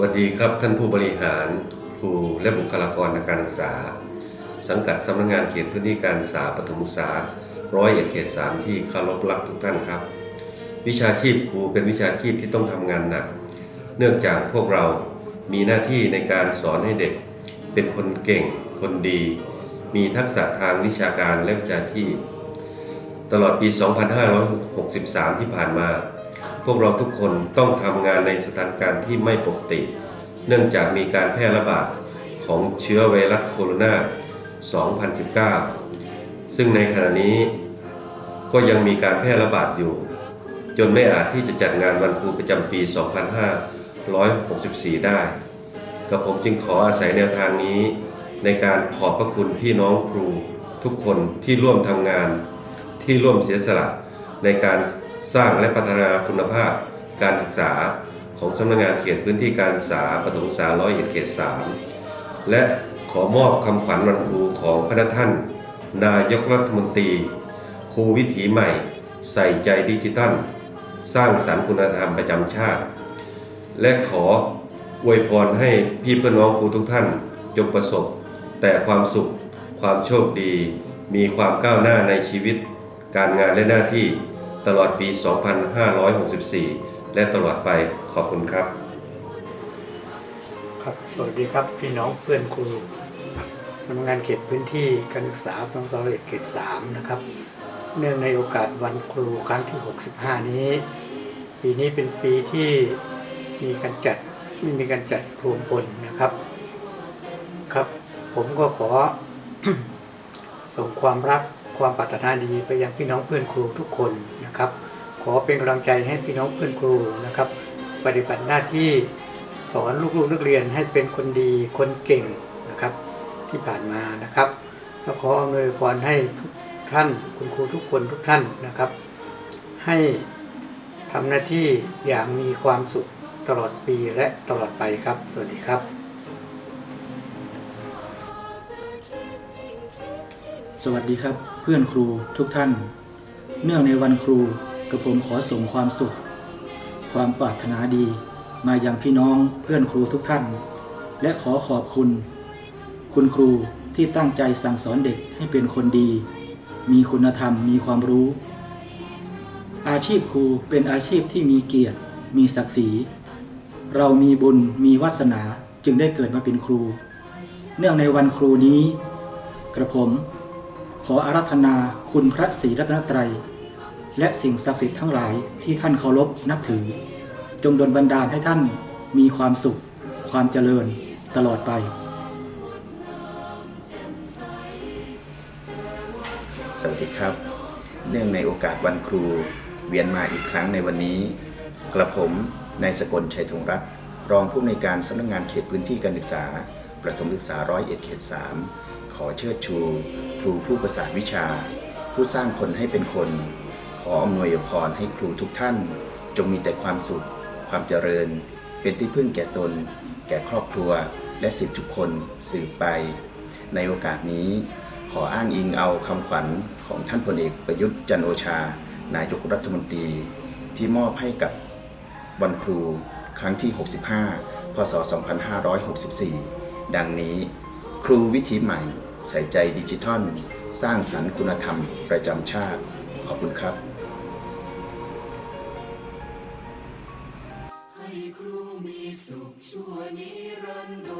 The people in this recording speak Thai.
วัสดีครับท่านผู้บริหารครูและบุคลากรทางการศึกษา สังกัดสำนักงานเขตพื้นที่การศึกษาปฐมศึกษาร้อยเอ็ดเขตสามที่คารพรักทุกท่านครับ วิชาชีพครูเป็นวิชาชีพที่ต้องทำงานหนัก เนื่องจากพวกเรามีหน้าที่ในการสอนให้เด็ก เป็นคนเก่ง คนดี มีทักษะทางวิชาการและวิชาชีพ ตลอดปี 2563 ที่ผ่านมา พวกเราทุกคนต้องทำงานในสถานการณ์ที่ไม่ปกติ เนื่องจากมีการแพร่ระบาดของเชื้อไวรัสโคโรนา 2019 ซึ่งในขณะนี้ก็ยังมีการแพร่ระบาดอยู่ จนไม่อาจที่จะจัดงานวันครูประจำปี 2564 ได้กับผมจึงขออาศัยแนวทางนี้ ในการขอบพระคุณพี่น้องครู ทุกคนที่ร่วมทำงาน ที่ร่วมเสียสละในการ สร้างและพัฒนาคุณภาพการศึกษาของสำนักงานเขตพื้นที่การศึกษาปฐมศึกษาร้อยเอ็ดเขตสามและขอมอบคำขวัญวันครูของพระท่าน นายกรัฐมนตรี ครูวิถีใหม่ ใส่ใจดิจิทัล สร้างสรรค์คุณธรรมประจำชาติ และขออวยพรให้พี่เพื่อนน้องครูทุกท่าน จงประสบ แต่ความสุข ความโชคดี มีความก้าวหน้าในชีวิต การงานและหน้าที่ ตลอดปี 2564 และตลอดไปขอบคุณครับ ครับ สวัสดีครับ พี่น้องเพื่อนครูสำนักงานเขตพื้นที่การศึกษาต้องสำเร็จเขต3นะครับ เนื่องในโอกาสวันครูครั้งที่ 65 นี้ ปีนี้เป็นปีที่มีการจัดไม่มีการจัดรวมพลนะครับครับ ผมก็ขอส่งความรัก ความปรารถนาดีไปยังพี่น้องเพื่อนครูทุกคนนะครับ ขอเป็นกำลังใจให้พี่น้องเพื่อนครูนะครับ ปฏิบัติหน้าที่สอนลูกๆนักเรียนให้เป็นคนดีคนเก่งนะครับที่ผ่านมานะครับแล้วขออำนวยพรให้ทุกท่านคุณครูทุกคนทุกท่านนะครับ ให้ทำหน้าที่อย่างมีความสุขตลอดปีและตลอดไปครับ สวัสดีครับ สวัสดีครับ เพื่อนครูทุกท่าน เนื่องในวันครูกระผมขอส่งความสุข ความปรารถนาดี มาอยังพี่น้องเพื่อนครูทุกท่าน และขอขอบคุณ คุณครูที่ตั้งใจสั่งสอนเด็กให้เป็นคนดี มีคุณธรรมมีความรู้ อาชีพครูเป็นอาชีพที่มีเกียรติ มีศักดิ์ศรี เรามีบุญมีวาสนาจึงได้เกิดมาเป็นครู เนื่องในวันครูนี้ กระผม ขออารัธนาคุณพระศรีรัตนตรัย และสิ่งศักดิ์สิทธิ์ทั้งหลายที่ท่านเคารพนับถือ จงดลบันดาลให้ท่านมีความสุข ความเจริญตลอดไป สวัสดีครับ เนื่องในโอกาสวันครู เวียนมาอีกครั้งในวันนี้ กระผมนายสกลชัยธงรัตน์รองผู้อำนวยการสำนักงานเขตพื้นที่การศึกษา ประถมศึกษาร้อยเอ็ดเขตสามขอเชิดชู ครูผู้ประสานวิชา ผู้สร้างคนให้เป็นคน ขออำนวยพรให้ครูทุกท่าน จงมีแต่ความสุข ความเจริญ เป็นที่พึ่งแก่ตน แก่ครอบครัว และสิทธิทุกคนสืบไป ในโอกาสนี้ ขออ้างอิงเอาคำขวัญของท่านพลเอกประยุทธ์จันโอชา นายกรัฐมนตรี ที่มอบให้กับวันครูครั้งที่ 65 พศ 2564 ดังนี้ครูวิธีใหม่ ใส่ใจดิจิทัล สร้างสรรค์คุณธรรมประจำชาติ ขอบคุณครับ ให้ครูมีสุขชั่วนิรันด